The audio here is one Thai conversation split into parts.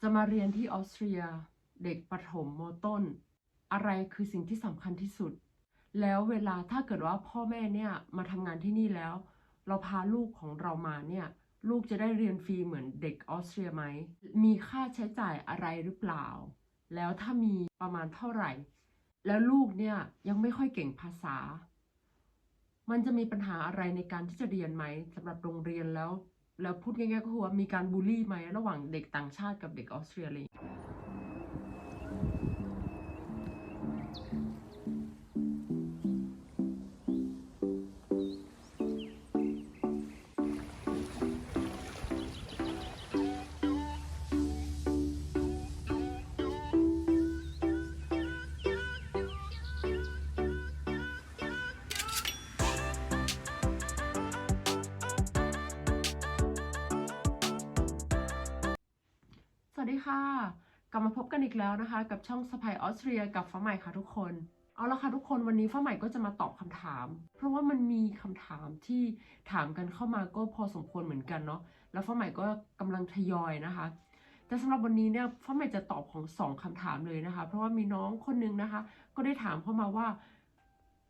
จะมาเรียนที่ออสเตรีย เด็กประถมมต้น อะไรคือสิ่งที่สำคัญที่สุด แล้วเวลาถ้าเกิดว่าพ่อแม่เนี่ยมาทำงานที่นี่แล้ว เราพาลูกของเรามาเนี่ยลูกจะได้เรียนฟรีเหมือนเด็กออสเตรียไหม มีค่าใช้จ่ายอะไรหรือเปล่า แล้วถ้ามีประมาณเท่าไหร่ แล้วลูกเนี่ยยังไม่ค่อยเก่งภาษา มันจะมีปัญหาอะไรในการที่จะเรียนไหมสำหรับโรงเรียนแล้ว แล้วพูดง่ายๆก็คือว่ามีการบูลลี่ไหมระหว่างเด็กต่างชาติกับเด็กออสเตรเลีย วัสดีค่ะ กลับมาพบกันอีกแล้วนะคะ กับช่องสไปออสเตรียกับฟ้าใหม่ค่ะทุกคน เอาละค่ะทุกคนวันนี้ฟ้าใหม่ก็จะมาตอบคำถาม เพราะว่ามันมีคำถามที่ถามกันเข้ามาก็พอสมควรเหมือนกันเนาะแล้วฟ้าใหม่ก็กำลังทยอยนะคะ แต่สำหรับวันนี้เนี่ยฟ้าใหม่จะตอบของสองคำถามเลยนะคะ เพราะว่ามีน้องคนนึงนะคะ ก็ได้ถามเข้ามาว่า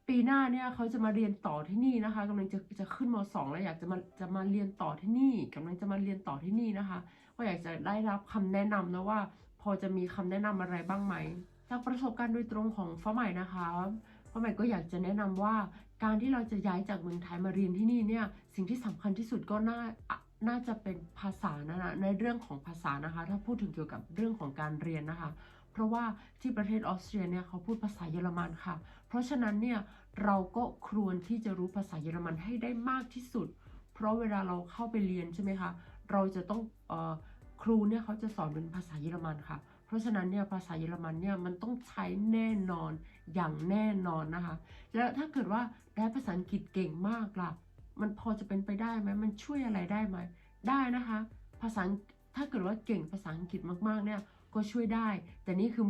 ปีหน้าเนี่ยเขาจะมาเรียนต่อที่นี่นะคะกำลังจะจะขึ้นมสองแล้วอยากจะมาจะมาเรียนต่อที่นี่กำลังจะมาเรียนต่อที่นี่นะคะ ก็อยากจะได้รับคำแนะนำนะว่า พอจะมีคำแนะนำอะไรบ้างไหม จากประสบการณ์โดยตรงของฟ้าใหม่นะคะฟ้าใหม่ก็อยากจะแนะนำว่า การที่เราจะย้ายจากเมืองไทยมาเรียนที่นี่เนี่ยสิ่งที่สำคัญที่สุดก็น่าน่าจะเป็นภาษานะนะในเรื่องของภาษานะคะ ถ้าพูดถึงเกี่ยวกับเรื่องของการเรียนนะคะ เพราะว่าที่ประเทศออสเตรียเนี่ยเขาพูดภาษาเยอรมันค่ะ เพราะฉะนั้นเนี่ยเราก็ควรที่จะรู้ภาษาเยอรมันให้ได้มากที่สุด เพราะเวลาเราเข้าไปเรียนใช่ไหมคะ เราจะต้องอครูเนี่ยเขาจะสอนเป็นภาษาเยอรมันค่ะ เพราะฉะนั้นเนี่ยภาษาเยอรมันเนี่ยมันต้องใช้แน่นอนอย่างแน่นอนนะคะ แล้วถ้าเกิดว่าได้ภาษาอังกฤษเก่งมากล่ะ มันพอจะเป็นไปได้ไหมมันช่วยอะไรได้ไหมได้นะคะ ภาษาถ้าเกิดว่าเก่งภาษาอังกฤษมากๆเนี่ยก็ช่วยได้ แต่นี่คือ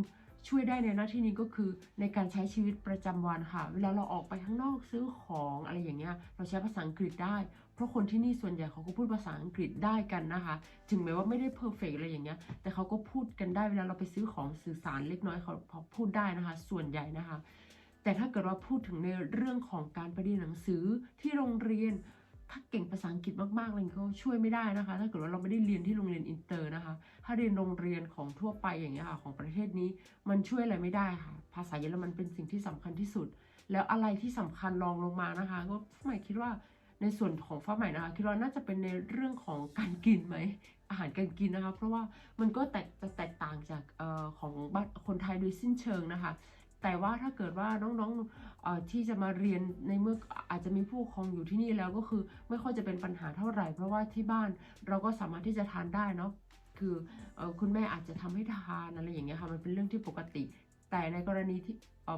ช่วยได้ในหน้าที่นี้ก็คือในการใช้ชีวิตประจำวันค่ะ เวลาเราออกไปข้างนอกซื้อของอะไรอย่างเงี้ย เราใช้ภาษาอังกฤษได้เราะคนที่นี่ส่วนใหญ่เขาก็พูดภาษาอังกฤษได้กันนะคะ ถึงแม้ว่าไม่ได้เพอร์เฟกอะไรอย่างเงี้ย แต่เขาก็พูดกันได้เวลาเราไปซื้อของสื่อสารเล็กน้อยเขาพอพูดได้นะคะ ส่วนใหญ่นะคะ แต่ถ้าเกิดว่าพูดถึงในเรื่องของการไปเรียนหนังสือที่โรงเรียน ถ้าเก่งภาษาอังกฤษมากๆเลยก็ช่วยไม่ได้นะคะ ถ้าเกิดว่าเราไม่ได้เรียนที่โรงเรียนอินเตอร์นะคะ ถ้าเรียนโรงเรียนของทั่วไปอย่างเงี้ยค่ะของประเทศนี้มันช่วยอะไรไม่ได้ค่ะ ภาษาเยอรมันเป็นสิ่งที่สำคัญที่สุด แล้วอะไรที่สำคัญรองลงมานะคะ ก็ฝ้าใหม่คิดว่า ในส่วนของฝ้าใหม่นะคะคิดว่าน่าจะเป็นในเรื่องของการกินไหมอาหารการกินนะคะ เพราะว่ามันก็แตกจะแตกต่างจากออของบ้านคนไทยโดยสิ้นเชิงนะคะ แต่ว่าถ้าเกิดว่าน้องๆที่จะมาเรียนในเมื่ออาจจะมีผู้ปกครองอยู่ที่นี่แล้วก็คือไม่ค่อยจะเป็นปัญหาเท่าไหร่ เพราะว่าที่บ้านเราก็สามารถที่จะทานได้เนาะคือออคุณแม่อาจจะทำให้ทานอะไรอย่างเงี้ยค่ะมันเป็นเรื่องที่ปกติ แต่ในกรณีที่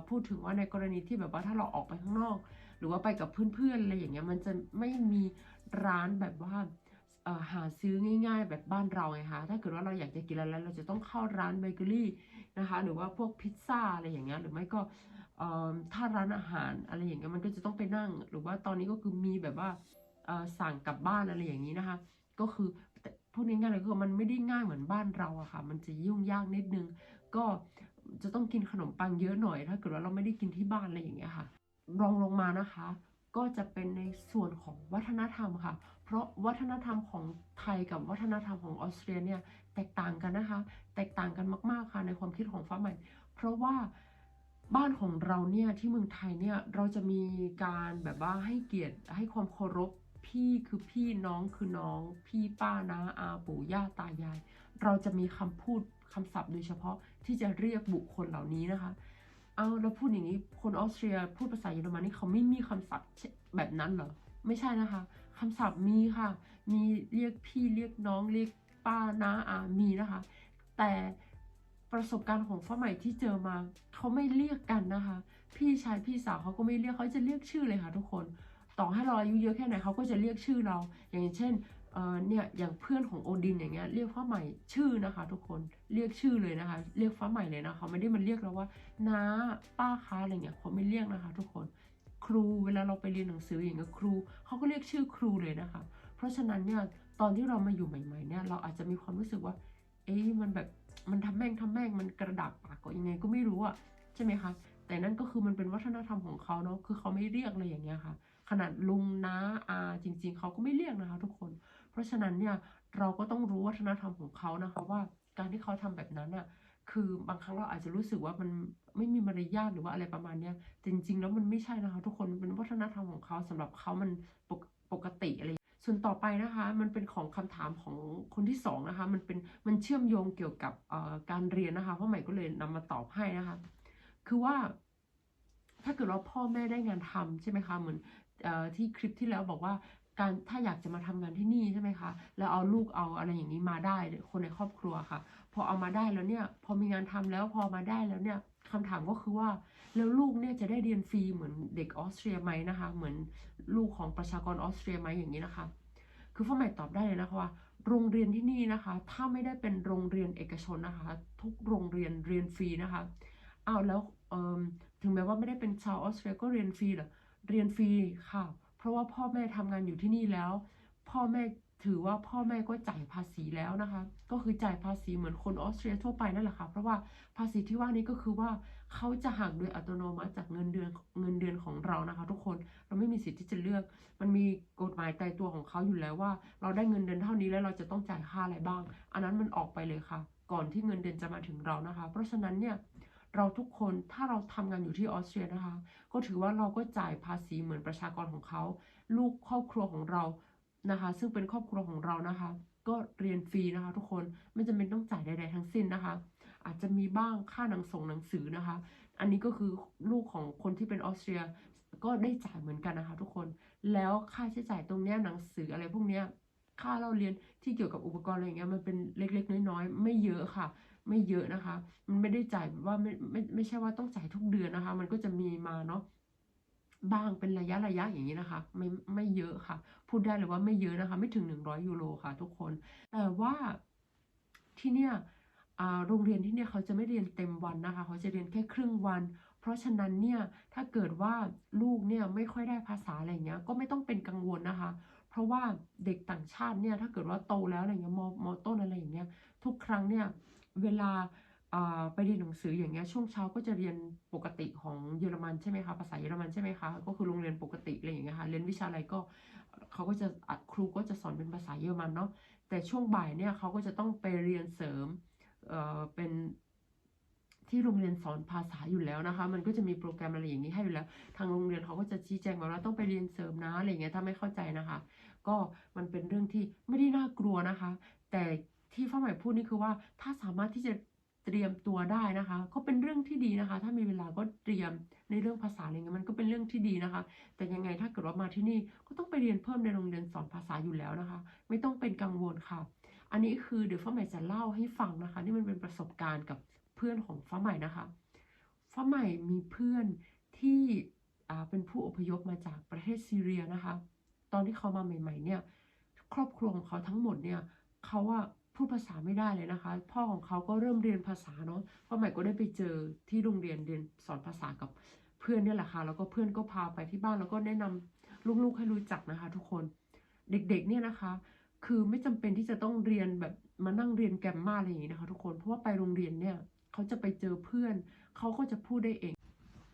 พูดถึงว่าในกรณีที่แบบว่าถ้าเราออกไปข้างนอก รือว่าไปกับเพื่อนๆอะไรอย่างเงี้ยมันจะไม่มีร้านแบบว่าหาซื้อง่าย ๆ แบบบ้านเราไงคะถ้าเกิดว่าเราอยากจะกินอะไรเราจะต้องเข้าร้านเบเกอรี่นะคะหรือว่าพวกพิซซ่าอะไรอย่างเงี้ยหรือไม่ก็ถ้าร้านอาหารอะไรอย่างเงี้ยมันก็จะต้องไปนั่ง หรือว่าตอนนี้ก็คือมีแบบว่าสั่งกลับบ้านอะไรอย่างนี้นะคะ ก็คือพูดง่ายๆเลยคือมันไม่ได้ง่ายเหมือนบ้านเราอะค่ะ มันจะยุ่งยากนิดนึง ก็จะต้องกินขนมปังเยอะหน่อย ถ้าเกิดว่าเราไม่ได้กินที่บ้านอะไรอย่างเงี้ยค่ะ รองลงมานะคะ ก็จะเป็นในส่วนของวัฒนธรรมค่ะ เพราะวัฒนธรรมของไทยกับวัฒนธรรมของออสเตรียเนี่ยแตกต่างกันนะคะ แตกต่างกันมากๆค่ะในความคิดของฟ้าใหม่ เพราะว่าบ้านของเราเนี่ยที่เมืองไทยเนี่ยเราจะมีการแบบว่าให้เกียรติให้ความเคารพพี่คือพี่น้องคือน้อง พี่ป้านาอาปู่ย่าตายาย เราจะมีคำพูดคำศัพท์โดยเฉพาะที่จะเรียกบุคคลเหล่านี้นะคะ เอาแล้วพูดอย่างนี้ คนออสเตรียพูดภาษาเยอรมันนี่เขาไม่มีคำศัพท์แบบนั้นเหรอ ไม่ใช่นะคะคำศัพท์มีค่ะ มีเรียกพี่เรียกน้องเรียกป้าน้าอามีนะคะ แต่ประสบการณ์ของฟ้าใหม่ที่เจอมาเขาไม่เรียกกันนะคะ พี่ชายพี่สาวเขาก็ไม่เรียกเขาจะเรียกชื่อเลยค่ะ ทุกคน ต่อให้เราอายุเยอะแค่ไหนเขาก็จะเรียกชื่อเรา อย่างเช่น เอ่อเนี่ยอย่างเพื่อนของโอดินอย่างเงี้ยเรียกฟ้าใหม่ชื่อนะคะ ทุกคนเรียกชื่อเลยนะคะ เรียกฟ้าใหม่เลยนะคะเขาไม่ได้มาเรียกเราว่าน้าป้าคะอะไรเงี้ยเขาไม่เรียกนะคะ ทุกคนครูเวลาเราไปเรียนหนังสืออย่างเงี้ยครูเขาก็เรียกชื่อครูเลยนะคะ เพราะฉะนั้นเนี่ยตอนที่เรามาอยู่ใหม่ ๆเนี่ยเราอาจจะมีความรู้สึกว่า เอ๊ะมันแบบมันทำแม่งทำแม่งมันกระดาษปากก็ยังไงก็ไม่รู้อะใช่ไหมคะแต่นั่นก็คือมันเป็นวัฒนธรรมของเขาเนาะคือเขาไม่เรียกเลยอย่างเงี้ยค่ะ ขนาดลุงน้าอาจริง ๆเขาก็ไม่เรียกนะคะ ทุกคน เพราะฉะนั้นเนี่ยเราก็ต้องรู้วัฒนธรรมของเขานะคะว่าการที่เขาทำแบบนั้นอะคือบางครั้งเราอาจจะรู้สึกว่ามันไม่มีมารยาทหรือว่าอะไรประมาณเนี้ยแต่จริง ๆ แล้วมันไม่ใช่นะคะ ทุกคนมันเป็นวัฒนธรรมของเขาสำหรับเขามันปกปกติอะไรส่วนต่อไปนะคะมันเป็นของคำถามของคนที่สองนะคะมันเป็นมันเชื่อมโยงเกี่ยวกับการเรียนนะคะเพราะใหม่ก็เลยนำมาตอบให้นะคะ คือว่า ถ้าเกิดว่าพ่อแม่ได้งานทำใช่ไหมคะเหมือนอที่คลิปที่แล้วบอกว่า การถ้าอยากจะมาทำงานที่นี่ใช่ไหมคะแล้วเอาลูกเอาอะไรอย่างนี้มาได้คนในครอบครัวค่ะ พอเอามาได้แล้วเนี่ยพอมีงานทำแล้วพอมาได้แล้วเนี่ยคำถามก็คือว่าแล้วลูกเนี่ยจะได้เรียนฟรีเหมือนเด็กออสเตรียไหมนะคะ เหมือนลูกของประชากรออสเตรียไหมอย่างนี้นะคะ คือฟ้าใหม่ตอบได้เลยนะคะว่าโรงเรียนที่นี่นะคะ ถ้าไม่ได้เป็นโรงเรียนเอกชนนะคะ ทุกโรงเรียนเรียนฟรีนะคะอ้าวแล้วเออถึงแม้ว่าไม่ได้เป็นชาวออสเตรียก็เรียนฟรีเหรอเรียนฟรีค่ะ เพราะว่าพ่อแม่ทำงานอยู่ที่นี่แล้ว พ่อแม่ถือว่าพ่อแม่ก็จ่ายภาษีแล้วนะคะ ก็คือจ่ายภาษีเหมือนคนออสเตรียทั่วไปนั่นแหละค่ะ เพราะว่าภาษีที่ว่านี้ก็คือว่าเขาจะหักโดยอัตโนมัติจากเงินเดือนเงินเดือนของเรานะคะ ทุกคนเราไม่มีสิทธิ์ที่จะเลือก มันมีกฎหมายตายตัวของเขาอยู่แล้วว่า เราได้เงินเดือนเท่านี้แล้วเราจะต้องจ่ายค่าอะไรบ้าง อันนั้นมันออกไปเลยค่ะ ก่อนที่เงินเดือนจะมาถึงเรานะคะ เพราะฉะนั้นเนี่ย เราทุกคนถ้าเราทำงานอยู่ที่ออสเตรียนะคะ ก็ถือว่าเราก็จ่ายภาษีเหมือนประชากรของเขา ลูกครอบครัวของเรานะคะ ซึ่งเป็นครอบครัวของเรานะคะ ก็เรียนฟรีนะคะ ทุกคนไม่จำเป็นต้องจ่ายใดๆทั้งสิ้นนะคะ อาจจะมีบ้างค่าหนังส่งหนังสือนะคะ อันนี้ก็คือลูกของคนที่เป็นออสเตรียก็ได้จ่ายเหมือนกันนะคะ ทุกคนแล้วค่าใช้จ่ายตรงเนี้ยหนังสืออะไรพวกเนี้ยค่าเราเรียนที่เกี่ยวกับอุปกรณ์อะไรเงี้ยมันเป็นเล็กๆ น้อยๆ ไม่เยอะค่ะ ไม่เยอะนะคะ มันไม่ได้จ่ายแบบว่าไม่ไม่ไม่ใช่ว่าต้องจ่ายทุกเดือนนะคะ มันก็จะมีมาเนาะบ้างเป็นระยะระยะอย่างนี้นะคะ ไม่ไม่เยอะค่ะ พูดได้เลยว่าไม่เยอะนะคะ ไม่ถึง 100ยูโรค่ะ ทุกคน แต่ว่าที่เนี่ยอ่าโรงเรียนที่เนี่ยเขาจะไม่เรียนเต็มวันนะคะ เขาจะเรียนแค่ครึ่งวัน เพราะฉะนั้นเนี่ยถ้าเกิดว่าลูกเนี่ยไม่ค่อยได้ภาษาอะไรเงี้ย ก็ไม่ต้องเป็นกังวลนะคะ เพราะว่าเด็กต่างชาติเนี่ยถ้าเกิดว่าโตแล้วอะไรเงี้ยมมต้นอะไรอย่างเงี้ยทุกครั้งเนี่ย เวลาไปเรียนหนังสืออย่างเงี้ยช่วงเช้าก็จะเรียนปกติของเยอรมันใช่ไหมคะภาษาเยอรมันใช่ไหมคะก็คือโรงเรียนปกติอะไรอย่างเงี้ยค่ะเรียนวิชาอะไรก็เขาก็จะครูก็จะสอนเป็นภาษาเยอรมันเนาะแต่ช่วงบ่ายเนี่ยเขาก็จะต้องไปเรียนเสริมเอ่อเป็นที่โรงเรียนสอนภาษาอยู่แล้วนะคะ มันก็จะมีโปรแกรมอะไรอย่างนี้ให้อยู่แล้ว ทางโรงเรียนเขาก็จะชี้แจงมาว่าต้องไปเรียนเสริมนะอะไรเงี้ยถ้าไม่เข้าใจนะคะ ก็มันเป็นเรื่องที่ไม่ได้น่ากลัวนะคะ แต่ ที่ฟ้าใหม่พูดนี่คือว่าถ้าสามารถที่จะเตรียมตัวได้นะคะ ก็เป็นเรื่องที่ดีนะคะ ถ้ามีเวลาก็เตรียมในเรื่องภาษาอะไรเงี้ยมันก็เป็นเรื่องที่ดีนะคะ แต่ยังไงถ้าเกิดว่ามาที่นี่ก็ต้องไปเรียนเพิ่มในโรงเรียนสอนภาษาอยู่แล้วนะคะ ไม่ต้องเป็นกังวลค่ะ อันนี้คือเดี๋ยวฟ้าใหม่จะเล่าให้ฟังนะคะ นี่มันเป็นประสบการณ์กับเพื่อนของฟ้าใหม่นะคะฟ้าใหม่มีเพื่อนที่เป็นผู้อพยพมาจากประเทศซีเรียนะคะ ตอนที่เขามาใหม่ ๆ เนี่ย ครอบครัวของเขาทั้งหมดเนี่ยเขาอะ พูดภาษาไม่ได้เลยนะคะ พ่อของเขาก็เริ่มเรียนภาษาเนาะฟ้าใหม่ก็ได้ไปเจอที่โรงเรียนเรียนสอนภาษากับเพื่อนเนี่ยแหละค่ะ แล้วก็เพื่อนก็พาไปที่บ้านแล้วก็แนะนำลูกๆให้รู้จักนะคะ ทุกคน เด็กๆ เนี่ยนะคะ คือไม่จำเป็นที่จะต้องเรียนแบบมานั่งเรียนแกรมมาอะไรอย่างนี้นะคะ ทุกคน เพราะว่าไปโรงเรียนเนี่ยเขาจะไปเจอเพื่อน เขาก็จะพูดได้เอง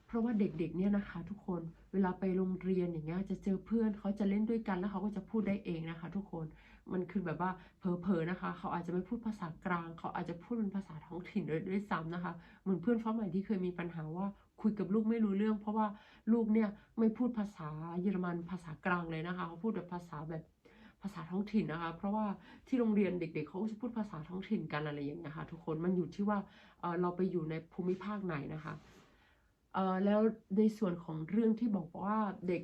เพราะว่าเด็กๆ เนี่ยนะคะ ทุกคน เวลาไปโรงเรียนอย่างเงี้ย จะเจอเพื่อนเขาจะเล่นด้วยกันแล้วเขาก็จะพูดได้เองนะคะ ทุกคน มันคือแบบว่าเผลอๆนะคะ เขาอาจจะไม่พูดภาษากลาง เขาอาจจะพูดเป็นภาษาท้องถิ่นด้วยด้วยซ้ำนะคะเหมือนเพื่อนฟ้าใหม่ที่เคยมีปัญหาว่าคุยกับลูกไม่รู้เรื่อง เพราะว่าลูกเนี่ยไม่พูดภาษาเยอรมันภาษากลางเลยนะคะ เขาพูดแบบภาษาแบบภาษาท้องถิ่นนะคะ เพราะว่าที่โรงเรียนเด็ก ๆ เขาจะพูดภาษาท้องถิ่นกันอะไรอย่างเงี้ยค่ะทุกคนมันอยู่ที่ว่าเราไปอยู่ในภูมิภาคไหนนะคะแล้วในส่วนของเรื่องที่บอกว่าเด็ก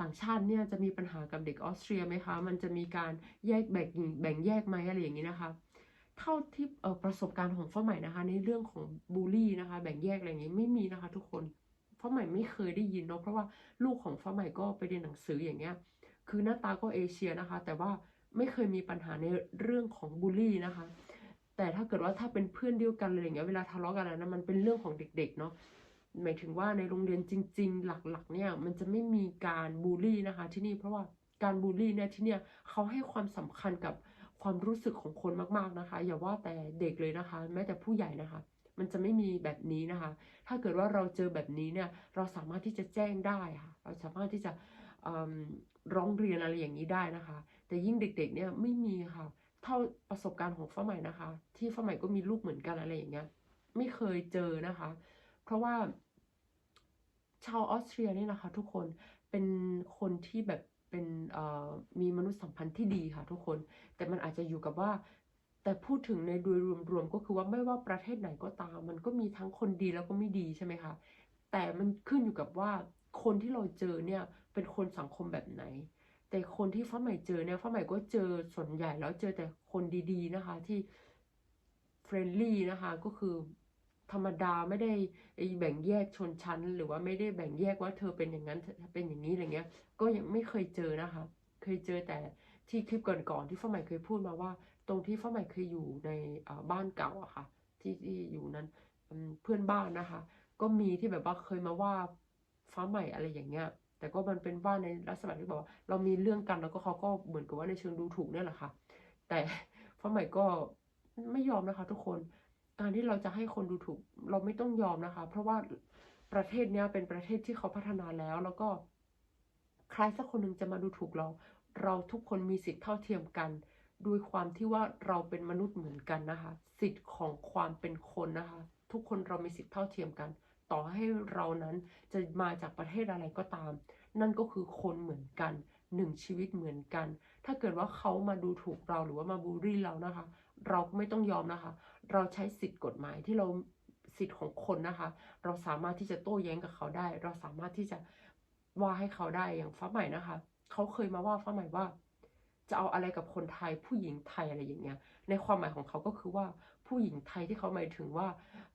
ต่างชาติเนี่ยจะมีปัญหากับเด็กออสเตรียไหมคะ มันจะมีการแยกแบ่งแบ่งแยกไหมอะไรอย่างนี้นะคะ เท่าที่ประสบการณ์ของฟ้าใหม่นะคะ ในเรื่องของบูลลี่นะคะ แบ่งแยกอะไรอย่างนี้ไม่มีนะคะ ทุกคนฟ้าใหม่ไม่เคยได้ยินเนาะเพราะว่าลูกของฟ้าใหม่ก็ไปเรียนหนังสืออย่างเงี้ย คือหน้าตาก็เอเชียนะคะ แต่ว่าไม่เคยมีปัญหาในเรื่องของบูลลี่นะคะ แต่ถ้าเกิดว่าถ้าเป็นเพื่อนเดียวกันอะไรอย่างเงี้ยเวลาทะเลาะกันอะนะมันเป็นเรื่องของเด็ก ๆ เนาะ หมายถึงว่าในโรงเรียนจริง ๆ หลักๆ เนี่ยมันจะไม่มีการบูลลี่นะคะ ที่นี่เพราะว่าการบูลลี่เนี่ยที่เนี่ยเขาให้ความสำคัญกับความรู้สึกของคนมากๆนะคะ อย่าว่าแต่เด็กเลยนะคะ แม้แต่ผู้ใหญ่นะคะ มันจะไม่มีแบบนี้นะคะ ถ้าเกิดว่าเราเจอแบบนี้เนี่ยเราสามารถที่จะแจ้งได้ค่ะ เราสามารถที่จะร้องเรียนอะไรอย่างนี้ได้นะคะ แต่ยิ่งเด็ก ๆ เนี่ยไม่มีค่ะ เท่าประสบการณ์ของฟ้าใหม่นะคะ ที่ฟ้าใหม่ก็มีลูกเหมือนกันอะไรอย่างเงี้ยไม่เคยเจอนะคะ เพราะว่า ชาวออสเตรียเนี่ยนะคะ ทุกคนเป็นคนที่แบบเป็นมีมนุษยสัมพันธ์ที่ดีค่ะทุกคน แต่มันอาจจะอยู่กับว่า แต่พูดถึงในโดยรวมๆก็คือว่าไม่ว่าประเทศไหนก็ตาม มันก็มีทั้งคนดีแล้วก็ไม่ดีใช่ไหมคะแต่มันขึ้นอยู่กับว่าคนที่เราเจอเนี่ยเป็นคนสังคมแบบไหน แต่คนที่ฟ้าใหม่เจอเนี่ยฟ้าใหม่ก็เจอส่วนใหญ่แล้วเจอแต่คนดีๆนะคะที่เฟรนลี่นะคะก็คือ ธรรมดาไม่ได้แบ่งแยกชนชั้น หรือว่าไม่ได้แบ่งแยกว่าเธอเป็นอย่างนั้นเธอเป็นอย่างนี้อะไรเงี้ย ก็ยังไม่เคยเจอนะคะ เคยเจอแต่ที่คลิปก่อนๆที่ฟ้าใหม่เคยพูดมาว่า ตรงที่ฟ้าใหม่เคยอยู่ในบ้านเก่าอะค่ะ ที่ที่อยู่นั้นเพื่อนบ้านนะคะ ก็มีที่แบบว่าเคยมาว่าฟ้าใหม่อะไรอย่างเงี้ย แต่ก็มันเป็นว่าในลักษณะที่บอกว่าเรามีเรื่องกันแล้วก็เขาก็เหมือนกับว่าในเชิงดูถูกเนี่ยแหละค่ะ แต่ฟ้าใหม่ก็ไม่ยอมนะคะ ทุกคน การที่เราจะให้คนดูถูก เราไม่ต้องยอมนะคะ เพราะว่าประเทศเนี้ยเป็นประเทศที่เขาพัฒนาแล้ว แล้วก็ใครสักคนหนึ่งจะมาดูถูกเรา เราทุกคนมีสิทธิ์เท่าเทียมกันด้วยความที่ว่าเราเป็นมนุษย์เหมือนกันนะคะ สิทธิ์ของความเป็นคนนะคะ ทุกคนเรามีสิทธิ์เท่าเทียมกัน ต่อให้เรานั้นจะมาจากประเทศอะไรก็ตาม นั่นก็คือคนเหมือนกันหนึ่งชีวิตเหมือนกัน ถ้าเกิดว่าเขามาดูถูกเราหรือว่ามาบูลลี่เรานะคะ เราก็ไม่ต้องยอมนะคะ เราใช้สิทธิ์กฎหมายที่เราสิทธิ์ของคนนะคะ เราสามารถที่จะโต้แย้งกับเขาได้ เราสามารถที่จะว่าให้เขาได้อย่างฟ้าใหม่นะคะ เขาเคยมาว่าฟ้าใหม่ว่า จะเอาอะไรกับคนไทยผู้หญิงไทยอะไรอย่างเงี้ย ในความหมายของเขาก็คือว่าผู้หญิงไทยที่เขาหมายถึงว่า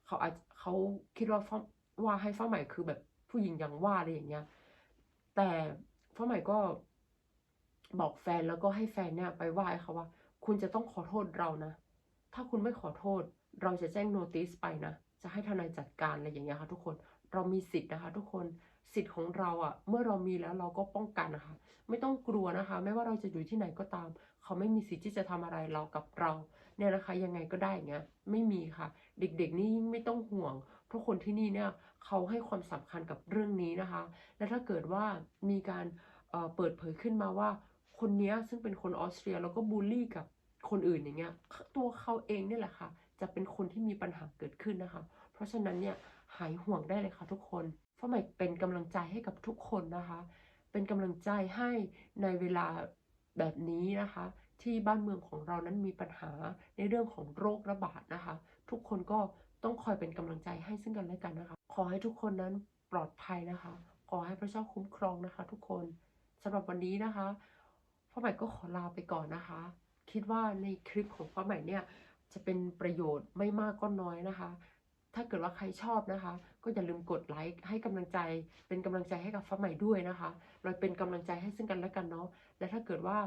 เขาอาจเขาคิดว่าฟ้าว่าให้ฟ้าใหม่คือแบบผู้หญิงอย่างว่าอะไรอย่างเงี้ย แต่ฟ้าใหม่ก็บอกแฟนแล้วก็ให้แฟนเนี่ยไปว่าเขาว่า คุณจะต้องขอโทษเรานะ ถ้าคุณไม่ขอโทษ เราจะแจ้งโนติสไปนะ จะให้ทนายจัดการอะไรอย่างเงี้ยค่ะทุกคน เรามีสิทธิ์นะคะ ทุกคน สิทธิ์ของเราอะ่ะ เมื่อเรามีแล้วเราก็ป้องกันนะคะ ไม่ต้องกลัวนะคะ ไม่ว่าเราจะอยู่ที่ไหนก็ตาม เขาไม่มีสิทธิ์ที่จะทำอะไรเรากับเรา เนี่ยนะคะ ยังไงก็ได้เงี้ย ไม่มีค่ะ เด็กๆนี่ยิ่งไม่ต้องห่วง เพราะคนที่นี่เนี่ยเขาให้ความสำคัญกับเรื่องนี้นะคะ และถ้าเกิดว่ามีการเอ่อเปิดเผยขึ้นมาว่า คนนี้ซึ่งเป็นคนออสเตรียแล้วก็บูลลี่กับคนอื่นอย่างเงี้ยตัวเขาเองเนี่ยแหละค่ะ จะเป็นคนที่มีปัญหาเกิดขึ้นนะคะ เพราะฉะนั้นเนี่ยหายห่วงได้เลยค่ะทุกคนฟ้าใหม่เป็นกำลังใจให้กับทุกคนนะคะ เป็นกำลังใจให้ในเวลาแบบนี้นะคะ ที่บ้านเมืองของเรานั้นมีปัญหาในเรื่องของโรคระบาดนะคะ ทุกคนก็ต้องคอยเป็นกำลังใจให้ซึ่งกันและกันนะคะ ขอให้ทุกคนนั้นปลอดภัยนะคะ ขอให้พระเจ้าคุ้มครองนะคะ ทุกคนสำหรับวันนี้นะคะ ฟ้าใหม่ก็ขอลาไปก่อนนะคะ คิดว่าในคลิปของฟ้าใหม่เนี่ยจะเป็นประโยชน์ไม่มากก็น้อยนะคะ ถ้าเกิดว่าใครชอบนะคะ ก็อย่าลืมกดไลค์ให้กำลังใจ เป็นกำลังใจให้กับฟ้าใหม่ด้วยนะคะ เราเป็นกำลังใจให้ซึ่งกันและกันเนาะ และถ้าเกิดว่า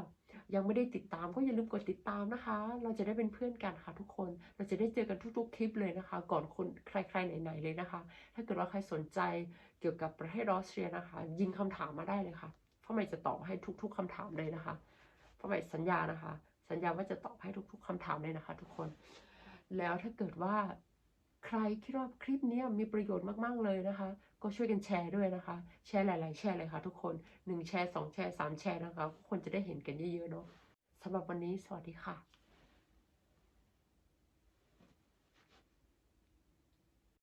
ยังไม่ได้ติดตามก็อย่าลืมกดติดตามนะคะ เราจะได้เป็นเพื่อนกันค่ะทุกคน เราจะได้เจอกันทุกๆคลิปเลยนะคะ ก่อนคนใครๆไหนๆเลยนะคะ ถ้าเกิดว่าใครสนใจเกี่ยวกับประเทศออสเตรียนะคะ ยิงคำถามมาได้เลยค่ะ ฟ้าใหม่จะตอบให้ทุก ๆคำถามเลยนะคะฟ้าใหม่สัญญานะคะ สัญญาว่าจะตอบให้ทุก ๆคำถามเลยนะคะ ทุกคน แล้วถ้าเกิดว่าใครคิดว่าคลิปนี้มีประโยชน์มากๆเลยนะคะ ก็ช่วยกันแชร์ด้วยนะคะ แชร์หลาย ๆ แชร์เลยค่ะ ทุกคนหนึ่งแชร์สองแชร์สามแชร์นะคะคนจะได้เห็นกันเยอะๆเนาะสำหรับวันนี้สวัสดีค่ะ